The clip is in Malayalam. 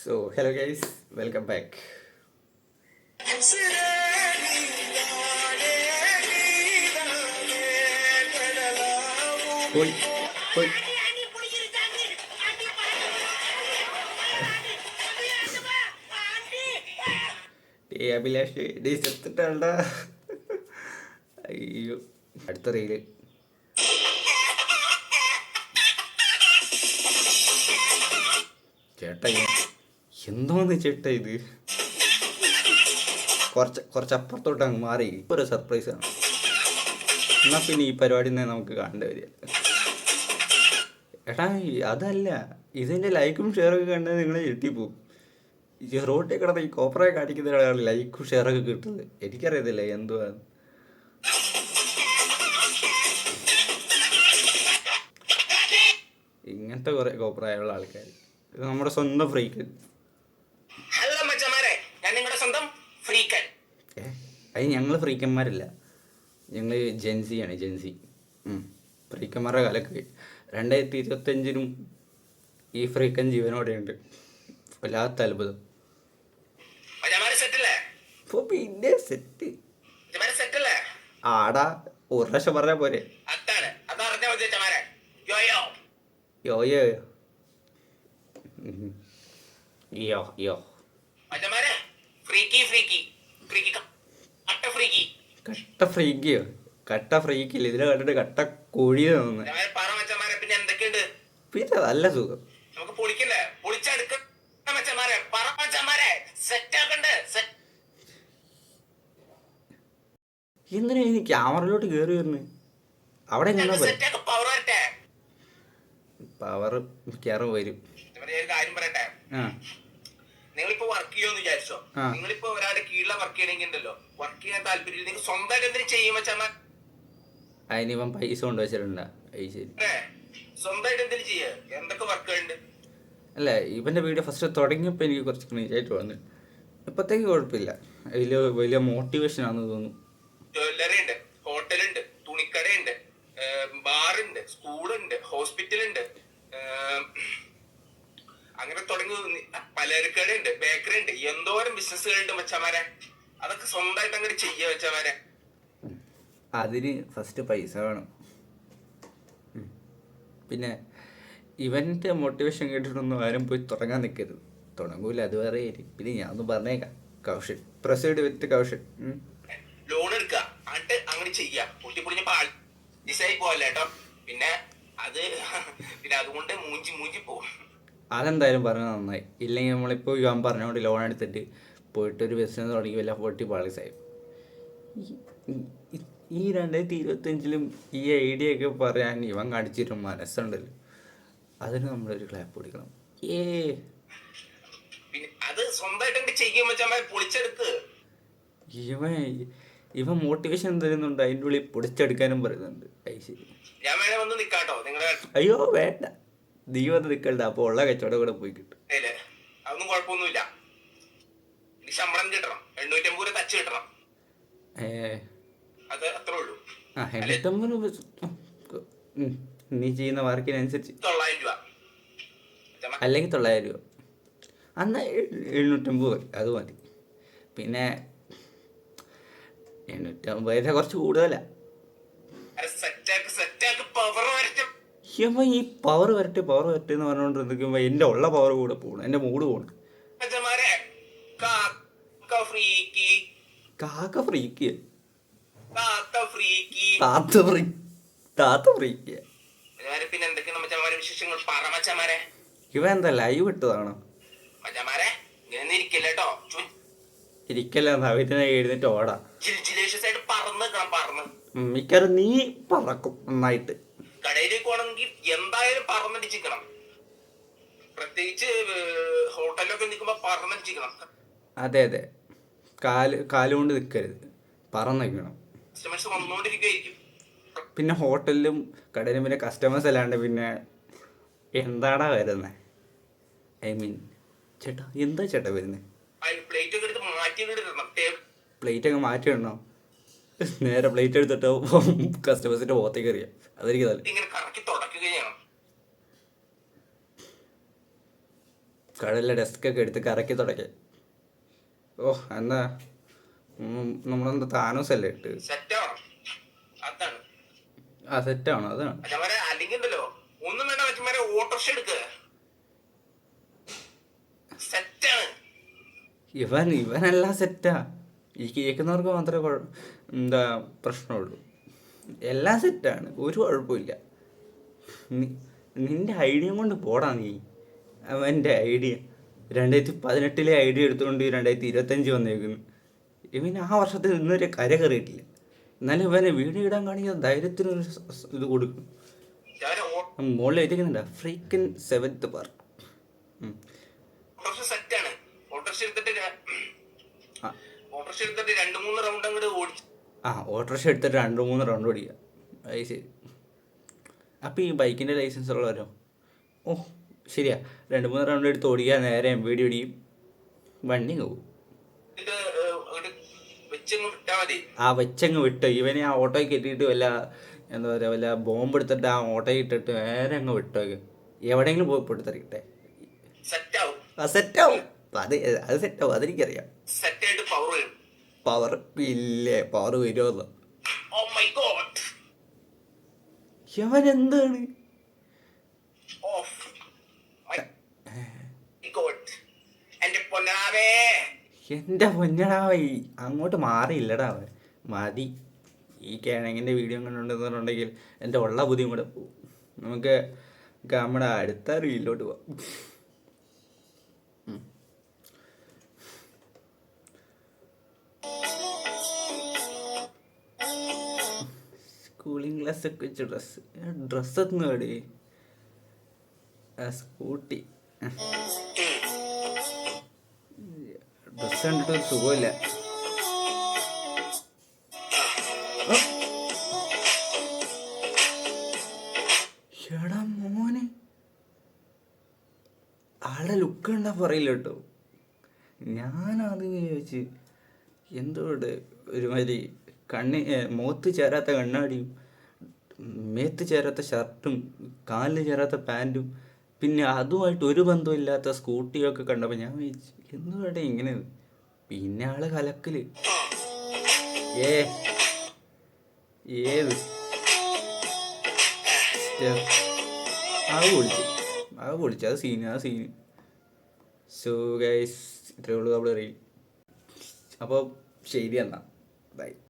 So hello guys welcome back പോയി പോയി ഏ അഭിലാഷ് ഡേ ചെത്തിട്ടാണ്ട. അയ്യോ അടുത്ത റീൽ. ചേട്ടാ എന്തോന്ന് ചേട്ടാ ഇത്? കുറച്ച് കുറച്ച് അപ്പുറത്തോട്ട് അങ്ങ് മാറി. ഒരു സർപ്രൈസ് ആണ്. എന്നാ പിന്നെ ഈ പരിപാടി നമുക്ക് കാണേണ്ടി വരിക. എടാ അതല്ല. ഇതിന്റെ ലൈക്കും ഷെയറൊക്കെ കണ്ടത് നിങ്ങൾ ഞെട്ടിപ്പോവും ഈ റോട്ടിൽ കിടന്ന് ഈ കോപ്പറൊക്കെ കാണിക്കുന്നതിനാണ് ലൈക്കും ഷെയറൊക്കെ കിട്ടുന്നത്. എനിക്കറിയത്തില്ല എന്തുവാ ഇങ്ങനത്തെ കുറേ കോപ്പറായുള്ള ആൾക്കാർ ഇത് നമ്മുടെ സ്വന്തം ഫ്രീക്കൻ ഹലോ മച്ചമാരെ ഞാൻ നിങ്ങളുടെ സ്വന്തം ഫ്രീക്കൻ. അത് ഞങ്ങൾ ഫ്രീക്കന്മാരല്ല. ഞങ്ങൾ ജെൻസിയാണ് ജെൻസി ഫ്രീക്കന്മാരുടെ കാലൊക്കെ രണ്ടായിരത്തി ഇരുപത്തഞ്ചിനും ഈ ഫ്രീക്കൻ ജീവനോടെയുണ്ട് വല്ലാത്ത അത്ഭുതം. ഇപ്പോൾ പിന്നെ സെറ്റ് ആടാ ഒരു പ്രാവശ്യം പറഞ്ഞ പോരെ. യോയോ യോ യോ യോ. ഉം. യോ യോ മച്ചമാരെ ഫ്രീക്കി ഫ്രീക്കി ഫ്രീക്കി അട്ട ഫ്രീക്കി കട്ട ഫ്രീക്കിയോ കട്ട ഫ്രീക്കില്ല ഇതിനെ കണ്ടിട്ട് കട്ട കോഴി മച്ചമാരെ പിന്നെ നല്ല സുഖം എന്തിനാ ഇനി ക്യാമറയിലോട്ട് കയറി വരുന്നത് അവിടെ എങ്ങനെ പവർ കയറും വരും കാര്യം പറയട്ടെ നിങ്ങളിപ്പോ വർക്ക് ചെയ്യുമെന്ന് വിചാരിച്ചോ. നിങ്ങളിപ്പോ ഒരാളുടെ കീഴിലെ വർക്ക് ചെയ്യണമെങ്കിൽ ഉണ്ടല്ലോ വർക്ക് ചെയ്യാൻ താല്പര്യം നിങ്ങൾ സ്വന്തമായിട്ട് എന്തെങ്കിലും ചെയ്യും വെച്ചാൽ അതിനിപ്പം പൈസ കൊണ്ട് വെച്ചിട്ടുണ്ട്. സ്വന്തമായിട്ട് എന്തെങ്കിലും ചെയ്യ? എന്തൊക്കെ വർക്കുകളുണ്ട് അല്ല ഇവന്റെ വീഡിയോ ഫസ്റ്റ് തുടങ്ങിയപ്പോൾ എനിക്ക് കുറച്ച് ക്ലീനായിട്ട് വന്നു. ഇപ്പോഴത്തേക്ക് കുഴപ്പമില്ല. വലിയ വലിയ മോട്ടിവേഷൻ ആണെന്ന് തോന്നുന്നു. ജ്വല്ലറി ഉണ്ട് ഹോട്ടലുണ്ട് തുണിക്കടയുണ്ട് ബാറുണ്ട് സ്കൂളുണ്ട് ഹോസ്പിറ്റലുണ്ട് അങ്ങനെ തുടങ്ങി നി- പലചരക്കടയുണ്ട് ബേക്കറി ഉണ്ട് എന്തോരം ബിസിനസ്സുകളുണ്ട് മച്ചമാരെ. അതൊക്കെ സ്വന്തമായിട്ട് അങ്ങനെ ചെയ്യ വെച്ചമാരെ അതിന് ഫസ്റ്റ് പൈസ വേണം. പിന്നെ ഇവന്റെ മോട്ടിവേഷൻ കേട്ടിട്ടൊന്നും ആരും പോയി തുടങ്ങാൻ നിൽക്കരുത് തുടങ്ങൂല അത് വേറെ പിന്നെ ഞാൻ ഒന്ന് പറഞ്ഞേക്കാം. കൗഷൻ പ്രൊസീഡ് വിത്ത് കൗഷൻ ലോൺ എടുക്കുക എന്നിട്ട് അങ്ങനെ ചെയ്യാ. പൊട്ടി പൊളിഞ്ഞ പാൾ ഡിസൈൻ കേട്ടോ പിന്നെ അത് പിന്നെ അതുകൊണ്ട് മൂഞ്ചി മൂഞ്ചി പോകും അതെന്തായാലും പറഞ്ഞത് നന്നായി. ഇല്ലെങ്കിൽ നമ്മളിപ്പോൾ ഞാൻ പറഞ്ഞുകൊണ്ട് ലോൺ എടുത്തിട്ട് പോയിട്ട് ഒരു ബിസിനസ് തുടങ്ങി വല്ല പൊട്ടി പാളിസായി ഈ രണ്ടായിരത്തി ഇരുപത്തഞ്ചിലും ഈ ഐഡിയ ഒക്കെ പറയാൻ ഇവൻ കാണിച്ചിട്ടും മനസ്സുണ്ടല്ലോ. അതിന് നമ്മളൊരു ക്ലാപ്പ് കൊടുക്കണം. ഏ. അത് സ്വന്തമായിട്ട് അങ്ങ് പൊളിച്ചെടുത്ത് ഇവ ഇവൻ ഇവൻ മോട്ടിവേഷൻ തരുന്നുണ്ട് അതിന്റെ ഉള്ളിൽ പൊടിച്ചെടുക്കാനും പറയുന്നുണ്ട്. അയ്യോ വേണ്ട. നീ വന്ന് നിൽക്കണ്ട അപ്പോൾ ഉള്ള കച്ചവടം കൂടെ പോയി കിട്ടും. ഇടയിൽ അതൊന്നും കുഴപ്പമൊന്നുമില്ല. എനിക്ക് ശമ്പളം കിട്ടണം എണ്ണൂറ്റമ്പത് രൂപ തച്ച് കിട്ടണം. ഏ. അത് അത്രേ ഉള്ളൂ. ആ എണ്ണൂറ്റമ്പത് രൂപ ഉം, നീ ചെയ്യുന്ന വർക്കിനനുസരിച്ച്. തൊള്ളായിരം രൂപ. മച്ചമാ- അല്ലെങ്കിൽ തൊള്ളായിരം രൂപ. അന്ന് എഴുന്നൂറ്റമ്പത് മതി അത് മതി. പിന്നെ എണ്ണൂറ്റമ്പതിന്റെ കുറച്ച് കൂടുതലാണ് ഇവൻ ഈ പവർ വരട്ടെ പവർ വരട്ടെ എന്ന് പറഞ്ഞുകൊണ്ട് എന്റെ എന്റെ ഉള്ള പവർ കൂടെ പോണു എന്റെ മൂഡ് പോകണം മച്ചമാരെ കാക്ക ഫ്രീക്കി താത്ത ഫ്രീ താത്ത ഫ്രീക്ക് പിന്നെ എന്തൊക്കെയാണ് വിശേഷങ്ങൾ? പറ ഇവ എന്താ ലൈവ് ഇട്ടതാണോ? മച്ചമാരെ ഇങ്ങനെ ഇരിക്കില്ല കേട്ടോ. ഇരിക്കല്ല നവീനെ ഓടാ. മിക്കവാറും നീ പറക്കും നന്നായിട്ട്. കടയിലേക്ക് പോകണമെങ്കിൽ എന്തായാലും പറന്നടിച്ചിരിക്കണം പ്രത്യേകിച്ച് ഹോട്ടലിലൊക്കെ നിൽക്കുമ്പോ പറന്നടിച്ചിരിക്കണം അതെ അതെ. കാൽ കാലുകൊണ്ട് നിൽക്കരുത്. പറന്ന് നിൽക്കണം. കസ്റ്റമേഴ്സ് പിന്നെ ഹോട്ടലിലും കടയിലും പിന്നെ കസ്റ്റമേഴ്സ് അല്ലാണ്ട് പിന്നെ എന്താടാ വരുന്നേ? ഐ മീൻ ചേട്ടാ എന്താ ചേട്ടാ വരുന്നത് പ്ലേറ്റ് ഒക്കെ മാറ്റി ഇടണം. പ്ലേറ്റ് അങ്ങ് മാറ്റിയിടണോ നേരെ പ്ലേറ്റ് എടുത്തിട്ട് കസ്റ്റമേഴ്സിന്റെ മുഖത്തേക്ക് എറിയാം. അതെനിക്ക് നല്ല കടലിലെ ഡെസ്കൊക്കെ എടുത്ത് കറക്കി തുടക്കി. ഓ എന്താ നമ്മളെന്താ താനോസ് അല്ലേ ഇട്ട്? ആ സെറ്റാണ് അതാണ്. ഒന്നും വേണ്ട ഓട്ടോറിക്ഷ എടുക്കുക സെറ്റാണ് ഇവൻ ഇവനെല്ലാം സെറ്റാ ഈ കേൾക്കുന്നവർക്ക് മാത്രമേ കുഴ- എന്താ പ്രശ്നമുള്ളൂ. എല്ലാം സെറ്റാണ്. ഒരു കുഴപ്പമില്ല. നിന്റെ ഐഡിയ കൊണ്ട് പോടാ നീ. അവന്റെ ഐഡിയ. രണ്ടായിരത്തി പതിനെട്ടിലെ ഐഡിയ എടുത്തുകൊണ്ട് രണ്ടായിരത്തി ഇരുപത്തഞ്ച് വന്നേക്കുന്നു. ഇവൻ ആ വർഷത്തിൽ ഇന്നുവരെ കര കയറിയിട്ടില്ല. എന്നാലും ഇവനെ വീഡിയോ ഇടാൻ കാണിക്കുന്ന ധൈര്യത്തിന് ഇത് കൊടുക്കും. മുകളിൽ എഴുതിക്കുന്നുണ്ട് ഫ്രീക്കൻ സെവൻത്ത് പാർക്ക് ഓട്ടോറിക്ഷ എടുത്തിട്ട് ഓട്ടോറിക്ഷ രണ്ട് മൂന്ന് റൗണ്ട് അങ്ങോട്ട് ഓടിച്ചു ആ ഓട്ടോറിക്ഷ എടുത്തിട്ട് രണ്ട് മൂന്ന് റൗണ്ട് ഓടിക്കുക. അത് ശരി. അപ്പോൾ ഈ ബൈക്കിന്റെ ലൈസൻസ് ഉള്ളവരോ ഓ ശരിയാ. രണ്ട് മൂന്ന് റൗണ്ട് എടുത്ത് ഓടിക്കുക നേരെ എം വീടി ഓടിയും വണ്ടി പോകും. ആ വെച്ചങ്ങ് വിട്ട്. ഇവനെ ആ ഓട്ടോയിൽ കെട്ടിയിട്ട് വല്ല എന്താ പറയുക വല്ല ബോംബ് എടുത്തിട്ട് ആ ഓട്ടോയിൽ ഇട്ടിട്ട് നേരെ അങ്ങ് വിട്ടോക്ക് എവിടെയെങ്കിലും പോയി പൊട്ടിത്തെറിക്കട്ടെ. സെറ്റാവും സെറ്റാവും അത് അത് സെറ്റാവും അതെനിക്കറിയാം. സെറ്റായിട്ട് പവർ വരും. പവർ ഇല്ലേ? പവർ ഗോഡ് ഇവൻ എന്താണ്? എന്റെ പൊന്നടാവേ അങ്ങോട്ട് മാറിയില്ലടാ അവൻ. മതി. ഈ കിഴങ്ങിന്റെ വീഡിയോ കണ്ടുണ്ടെന്നുണ്ടെങ്കിൽ എന്റെ ഉള്ള ബുദ്ധിയും കൂടെ പോവും നമുക്ക് നമുക്ക് നമ്മുടെ അടുത്ത റീലിലോട്ട് പോവാം. സ്കൂളിംഗ് ഗ്ലാസ് ഒക്കെ വെച്ച് ഡ്രസ്സ് ഡ്രസ്സ് ഒന്നും എവിടെ സ്കൂട്ടി. ഡ്രസ്സ് കണ്ടിട്ട് സുഖമില്ല. ആളുടെ ലുക്ക് കണ്ടാ പറയില്ല കേട്ടോ. ഞാൻ ആദ്യം ചോദിച്ച് എന്തോട് ഒരുമാതിരി കണ്ണി മുഖത്ത് ചേരാത്ത കണ്ണാടിയും മേത്ത് ചേരാത്ത ഷർട്ടും കാലിന് ചേരാത്ത പാന്റും പിന്നെ അതുമായിട്ട് ഒരു ബന്ധമില്ലാത്ത സ്കൂട്ടിയൊക്കെ കണ്ടപ്പോൾ ഞാൻ വിചാരിച്ചു എന്തുകൊണ്ടേ ഇങ്ങനെ? പിന്നെ ആൾ കലക്കൽ. ഏ ഏത്? അത് പൊളിച്ചു. അത് പൊളിച്ചു. അത് സീന് ആ സീന്. സോ ഗൈസ് ഇത്രയേ ഉള്ളൂ. നമ്മൾ അറിയും അപ്പോൾ ശരി എന്നാ. ബൈ